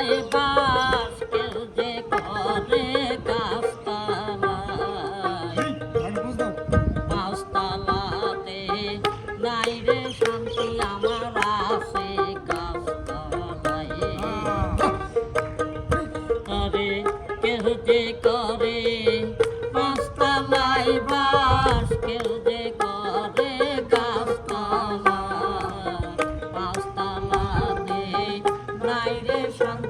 যায় বাস কেউ শান্তি আমার আছে গাছতালায় আরে কেউ যে করে গাছতালায় বাস কেউ যে করে গাছতালায় নাই রে শান্তি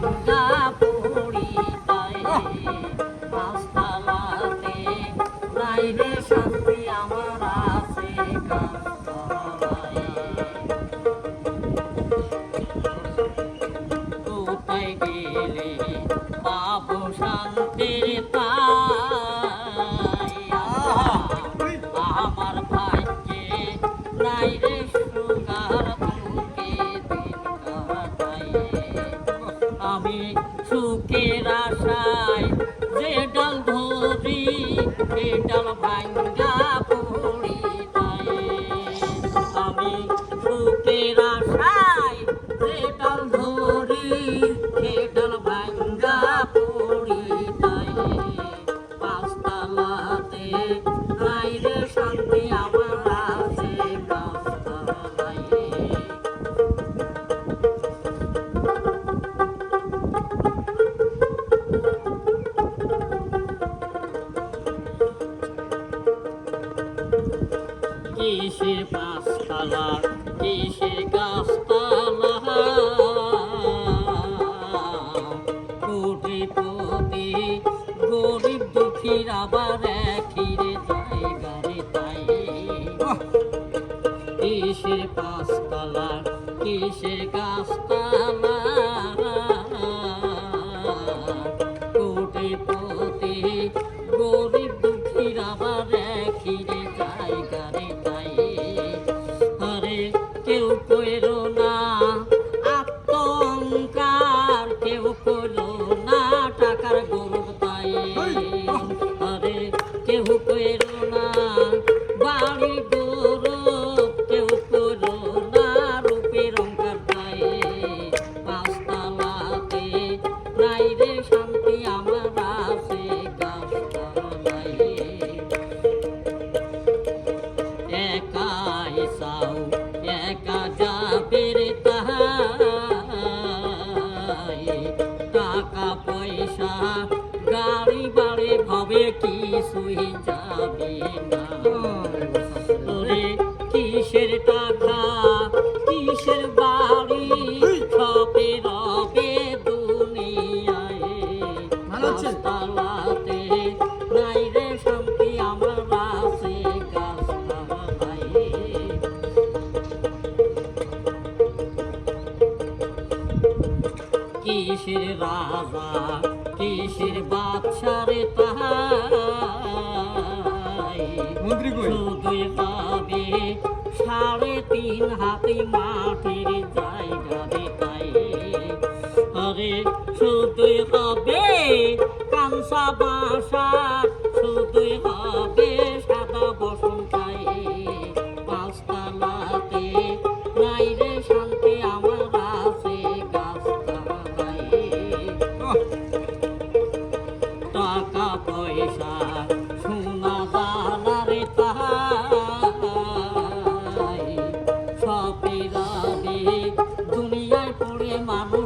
Bye. আমি সুখের আশায় যে ডাল ধরি এ ডাল ভাঙ্গা পড়ি আমি কিসের পাঁচতলা কিসের গাছতলা? কোটিপতি গরিব দুঃখীর আবার একই তাই রে তাই। কিসের পাঁচতলা কিসের গাছতলা আরে কেউ কইরো না, বাড়ি গরব কেউ কইরো না, রূপের অঙ্কার তাই পাঁচতলাতে নাই রে শান্তি আমার আছে একাই সাও একা যাবের তাহাই। টাকা পয়সা কিছুই যাবে না। ওরে কিসের টাকা কিসের বাড়ি? কিসের রাজা কিসের বাদশারে তাহাই? শুধু শুধুই পাবে সাড়ে তিন হাতে মাটির জায়গা সপেরারে দুনিয়ায় পড়ে মানুষ